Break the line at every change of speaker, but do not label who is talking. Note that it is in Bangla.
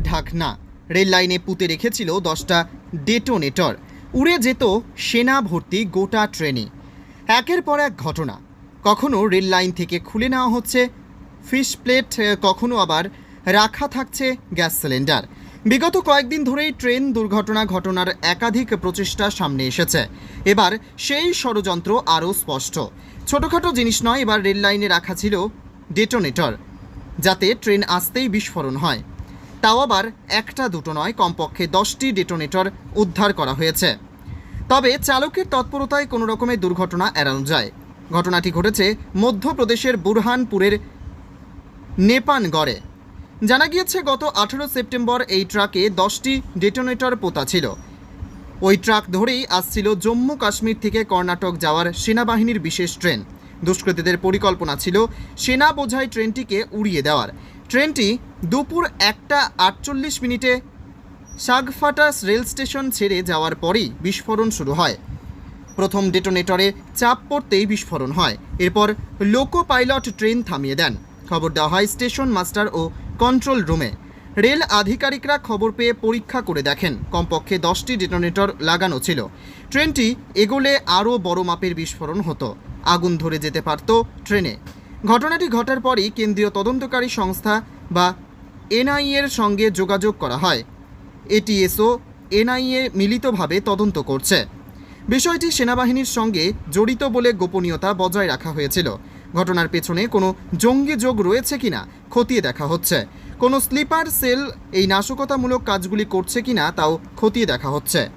ঢাকনা রেল লাইনে পুঁতে রেখেছিল দশটা ডেটোনেটর। উড়ে যেত সেনা ভর্তি গোটা ট্রেনে। একের পর এক ঘটনা। কখনো রেল লাইন থেকে খুলে নেওয়া হচ্ছে, ফিশ প্লেট কখনো আবার রাখা থাকছে গ্যাস সিলিন্ডার। বিগত কয়েকদিন ধরেই ট্রেন দুর্ঘটনা ঘটনার একাধিক প্রচেষ্টা সামনে এসেছে। এবার সেই ষড়যন্ত্র আরও স্পষ্ট। ছোটোখাটো জিনিস নয়, এবার রেল লাইনে রাখা ছিল ডেটোনেটর, যাতে ট্রেন আসতেই বিস্ফোরণ হয়। তাও আবার একটা দুটো নয়, কমপক্ষে দশটি ডেটোনেটর উদ্ধার করা হয়েছে। তবে চালকের তৎপরতায় কোনো রকমের দুর্ঘটনা এড়ানো যায়। ঘটনাটি ঘটেছে মধ্যপ্রদেশের বুরহানপুরের নেপানগড়ে। জানা গিয়েছে, গত আঠেরো সেপ্টেম্বর এই ট্রাকে দশটি ডেটোনেটর পোতা ছিল। ওই ট্রাক ধরেই আসছিল জম্মু কাশ্মীর থেকে কর্ণাটক যাওয়ার সেনাবাহিনীর বিশেষ ট্রেন। দুষ্কৃতীদের পরিকল্পনা ছিল সেনা বোঝাই ট্রেনটিকে উড়িয়ে দেওয়ার। ট্রেনটি দুপুর একটা আটচল্লিশ মিনিটে সাগফাটা রেল স্টেশন ছেড়ে যাওয়ার পরেই বিস্ফোরণ শুরু হয়। প্রথম ডেটোনেটরে চাপ পড়তেই বিস্ফোরণ হয়। এরপর লোকো পাইলট ট্রেন থামিয়ে দেন। খবর দেওয়া হয় স্টেশন মাস্টার ও কন্ট্রোল রুমে। রেল আধিকারিকরা খবর পেয়ে পরীক্ষা করে দেখেন, কমপক্ষে দশটি ডেটোনেটর লাগানো ছিল। ট্রেনটি এগোলে আরও বড় মাপের বিস্ফোরণ হতো। আগুন ধরে যেতে পারত ট্রেনে। ঘটনাটি ঘটার পরই কেন্দ্রীয় তদন্তকারী সংস্থা বা এনআইএর সঙ্গে যোগাযোগ করা হয়। এটিএসও এনআইএ মিলিতভাবে তদন্ত করছে। বিষয়টি সেনাবাহিনীর সঙ্গে জড়িত বলে গোপনীয়তা বজায় রাখা হয়েছিল। ঘটনার পেছনে কোনো জঙ্গি যোগ রয়েছে কিনা খতিয়ে দেখা হচ্ছে। কোনো স্লিপার সেল এই নাশকতামূলক কাজগুলি করছে কিনা তাও খতিয়ে দেখা হচ্ছে।